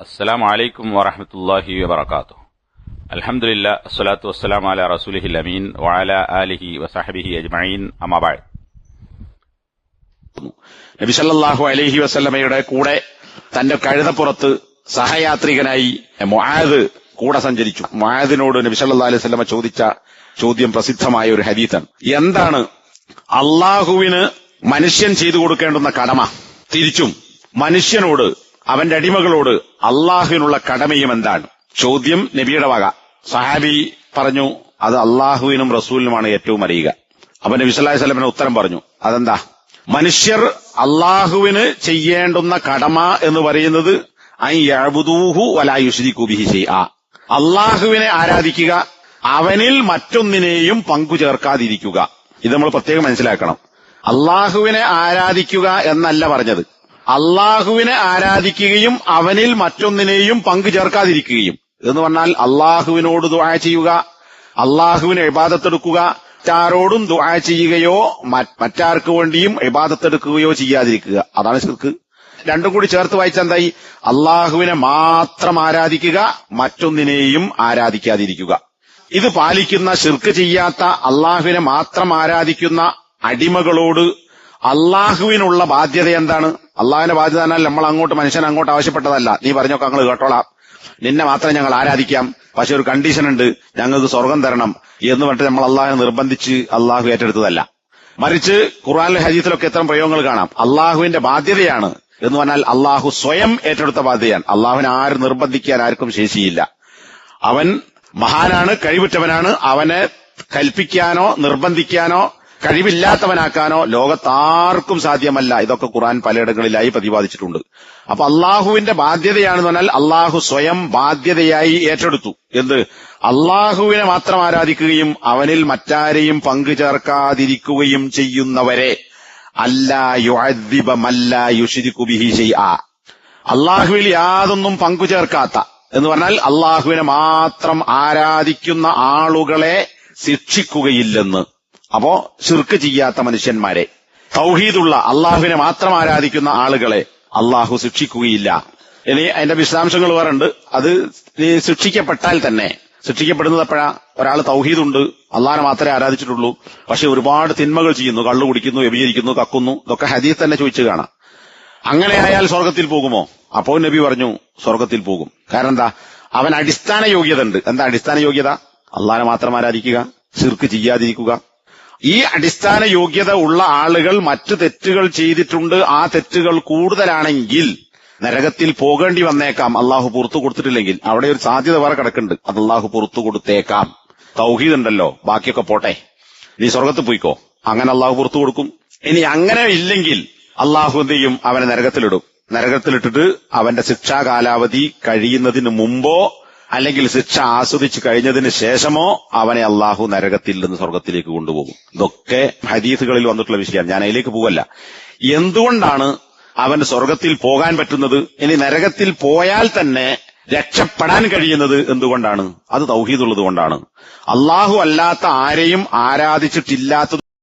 അസ്സലാം വലൈക്കും വറഹമത്തല്ലാഹി വാത്തു അലഹമില്ല അസ്സലാത്തു വസ്സലാം അല റസൂലിഹി അമീൻ വാല ആലിഹി വസഹബിഹി അജ്മഈൻ. അമാബായ് നബി സല്ലല്ലാഹു അലൈഹി വസല്ലമയുടെ കൂടെ തന്റെ കഴുതപ്പുറത്ത് സഹയാത്രികനായി മുആദ് കൂടെ സഞ്ചരിച്ചു. മുആദിനോട് നബി സല്ലല്ലാഹു അലൈഹി വസല്ലമ ചോദിച്ച ചോദ്യം പ്രസിദ്ധമായ ഒരു ഹദീസാണ്. എന്താണ് അള്ളാഹുവിന് മനുഷ്യൻ ചെയ്തു കൊടുക്കേണ്ടുന്ന കടമ? തിരിച്ചും മനുഷ്യനോട് അവന്റെ അടിമകളോട് അള്ളാഹുവിനുള്ള കടമയും എന്താണ്? ചോദ്യം നബിയുടെ വക. സഹാബി പറഞ്ഞു അത് അള്ളാഹുവിനും റസൂലിനുമാണ് ഏറ്റവും അറിയുക. അവന്റെ നബി സ്വലമിന് ഉത്തരം പറഞ്ഞു അതെന്താ? മനുഷ്യർ അള്ളാഹുവിന് ചെയ്യേണ്ടുന്ന കടമ എന്ന് പറയുന്നത് അയ്യബുദൂഹു വലായുഷിരിക്കുബിഹി ചെയ്യ അള്ളാഹുവിനെ ആരാധിക്കുക അവനിൽ മറ്റൊന്നിനെയും പങ്കു ചേർക്കാതിരിക്കുക ഇത് നമ്മൾ പ്രത്യേകം മനസ്സിലാക്കണം. അള്ളാഹുവിനെ ആരാധിക്കുക എന്നല്ല പറഞ്ഞത്. അള്ളാഹുവിനെ ആരാധിക്കുകയും അവനിൽ മറ്റൊന്നിനെയും പങ്കു ചേർക്കാതിരിക്കുകയും എന്ന് പറഞ്ഞാൽ അള്ളാഹുവിനോട് ദുആ ചെയ്യുക അള്ളാഹുവിനെ ഇബാദത്തെടുക്കുക മറ്റാരോടും ദുആ ചെയ്യുകയോ മറ്റാർക്ക് വേണ്ടിയും ഇബാദത്തെടുക്കുകയോ ചെയ്യാതിരിക്കുക. അതാണ് ശിർക്ക്. രണ്ടും കൂടി ചേർത്ത് വായിച്ച എന്തായി? അള്ളാഹുവിനെ മാത്രം ആരാധിക്കുക മറ്റൊന്നിനെയും ആരാധിക്കാതിരിക്കുക. ഇത് പാലിക്കുന്ന ശിർക്ക് ചെയ്യാത്ത അള്ളാഹുവിനെ മാത്രം ആരാധിക്കുന്ന അടിമകളോട് അള്ളാഹുവിനുള്ള ബാധ്യത എന്താണ്? അള്ളാഹുവിന്റെ ബാധ്യത എന്നാൽ നമ്മൾ അങ്ങോട്ട് മനുഷ്യൻ അങ്ങോട്ട് ആവശ്യപ്പെട്ടതല്ല. നീ പറഞ്ഞൊക്കെ ഞങ്ങൾ കേട്ടോളാം. നിന്നെ മാത്രം ഞങ്ങൾ ആരാധിക്കാം. പക്ഷെ ഒരു കണ്ടീഷൻ ഉണ്ട്. ഞങ്ങൾക്ക് സ്വർഗം തരണം എന്ന് പറഞ്ഞിട്ട് നമ്മൾ അള്ളാഹുവിനെ നിർബന്ധിച്ച് അള്ളാഹു ഏറ്റെടുത്തതല്ല. മറിച്ച് ഖുറാനിലെ ഹദീസിലൊക്കെ എത്ര പ്രയോഗങ്ങൾ കാണാം. അള്ളാഹുവിന്റെ ബാധ്യതയാണ് എന്ന് പറഞ്ഞാൽ അള്ളാഹു സ്വയം ഏറ്റെടുത്ത ബാധ്യതയാണ്. അള്ളാഹുവിനെ ആരും നിർബന്ധിക്കാൻ ആർക്കും ശേഷിയില്ല. അവൻ മഹാനാണ് കഴിവുറ്റവനാണ്. അവനെ കൽപ്പിക്കാനോ നിർബന്ധിക്കാനോ കഴിവില്ലാത്തവനാക്കാനോ ലോകത്താർക്കും സാധ്യമല്ല. ഇതൊക്കെ ഖുറാൻ പലയിടങ്ങളിലായി പ്രതിപാദിച്ചിട്ടുണ്ട്. അപ്പൊ അള്ളാഹുവിന്റെ ബാധ്യതയാണെന്ന് പറഞ്ഞാൽ അള്ളാഹു സ്വയം ബാധ്യതയായി ഏറ്റെടുത്തു. എന്ത്? അള്ളാഹുവിനെ മാത്രം ആരാധിക്കുകയും അവനിൽ മറ്റാരെയും പങ്കു ചേർക്കാതിരിക്കുകയും ചെയ്യുന്നവരെ. അല്ലാ ബിഹി അള്ളാഹുവിൽ യാതൊന്നും പങ്കു ചേർക്കാത്ത. എന്ന് പറഞ്ഞാൽ അള്ളാഹുവിനെ മാത്രം ആരാധിക്കുന്ന ആളുകളെ ശിക്ഷിക്കുകയില്ലെന്ന്. അപ്പോ ശിർക്ക് ചെയ്യാത്ത മനുഷ്യന്മാരെ. തൗഹീദുള്ള അള്ളാഹുവിനെ മാത്രം ആരാധിക്കുന്ന ആളുകളെ അള്ളാഹു ശിക്ഷിക്കുകയില്ല. ഇനി അതിന്റെ വിശദാംശങ്ങൾ വേറുണ്ട് അത് ശിക്ഷിക്കപ്പെട്ടാൽ തന്നെ ശിക്ഷിക്കപ്പെടുന്നത് എപ്പോഴാ? ഒരാൾ തൗഹീദുണ്ട് അള്ളാഹിനെ മാത്രമേ ആരാധിച്ചിട്ടുള്ളൂ. പക്ഷെ ഒരുപാട് തിന്മകൾ ചെയ്യുന്നു കള്ളു കുടിക്കുന്നു വ്യഭിചരിക്കുന്നു കക്കുന്നു ഇതൊക്കെ ഹദീസ് തന്നെ ചോദിച്ചു കാണാം. അങ്ങനെ ആയാൽ സ്വർഗത്തിൽ പോകുമോ? അപ്പോ നബി പറഞ്ഞു സ്വർഗത്തിൽ പോകും. കാരണം എന്താ? അവൻ അടിസ്ഥാന യോഗ്യത ഉണ്ട് എന്താ അടിസ്ഥാന യോഗ്യത അള്ളാഹിനെ മാത്രം ആരാധിക്കുക ശിർക്ക് ചെയ്യാതിരിക്കുക ഈ അടിസ്ഥാന യോഗ്യത ഉള്ള ആളുകൾ മറ്റു തെറ്റുകൾ ചെയ്തിട്ടുണ്ട്. ആ തെറ്റുകൾ കൂടുതലാണെങ്കിൽ നരകത്തിൽ പോകേണ്ടി വന്നേക്കാം. അള്ളാഹു പുറത്തു കൊടുത്തിട്ടില്ലെങ്കിൽ. അവിടെ ഒരു സാധ്യത വേറെ കിടക്കുന്നുണ്ട്. അത് അള്ളാഹു പുറത്തു കൊടുത്തേക്കാം. തൗഹീദ് ഉണ്ടല്ലോ. ബാക്കിയൊക്കെ പോട്ടെ. നീ സ്വർഗത്ത് പോയിക്കോ. അങ്ങനെ അള്ളാഹു പുറത്തു കൊടുക്കും. ഇനി അങ്ങനെ ഇല്ലെങ്കിൽ അള്ളാഹു എന്ത് ചെയ്യും? അവനെ നരകത്തിലിടും. നരകത്തിലിട്ടിട്ട് അവന്റെ ശിക്ഷാ കാലാവധി കഴിയുന്നതിന് മുമ്പോ അല്ലെങ്കിൽ ശിക്ഷ ആസ്വദിച്ചു കഴിഞ്ഞതിന് ശേഷമോ അവനെ അള്ളാഹു നരകത്തിൽ നിന്ന് സ്വർഗത്തിലേക്ക് കൊണ്ടുപോകും. ഇതൊക്കെ ഹദീസുകളിൽ വന്നിട്ടുള്ള വിഷയമാണ്. ഞാൻ അതിലേക്ക് പോവല്ല. എന്തുകൊണ്ടാണ് അവൻ സ്വർഗത്തിൽ പോകാൻ പറ്റുന്നത്? ഇനി നരകത്തിൽ പോയാൽ തന്നെ രക്ഷപ്പെടാൻ കഴിയുന്നത് എന്തുകൊണ്ടാണ്? അത് തൗഹീദുള്ളത് കൊണ്ടാണ് അള്ളാഹു അല്ലാത്ത ആരെയും ആരാധിച്ചിട്ടില്ലാത്തത്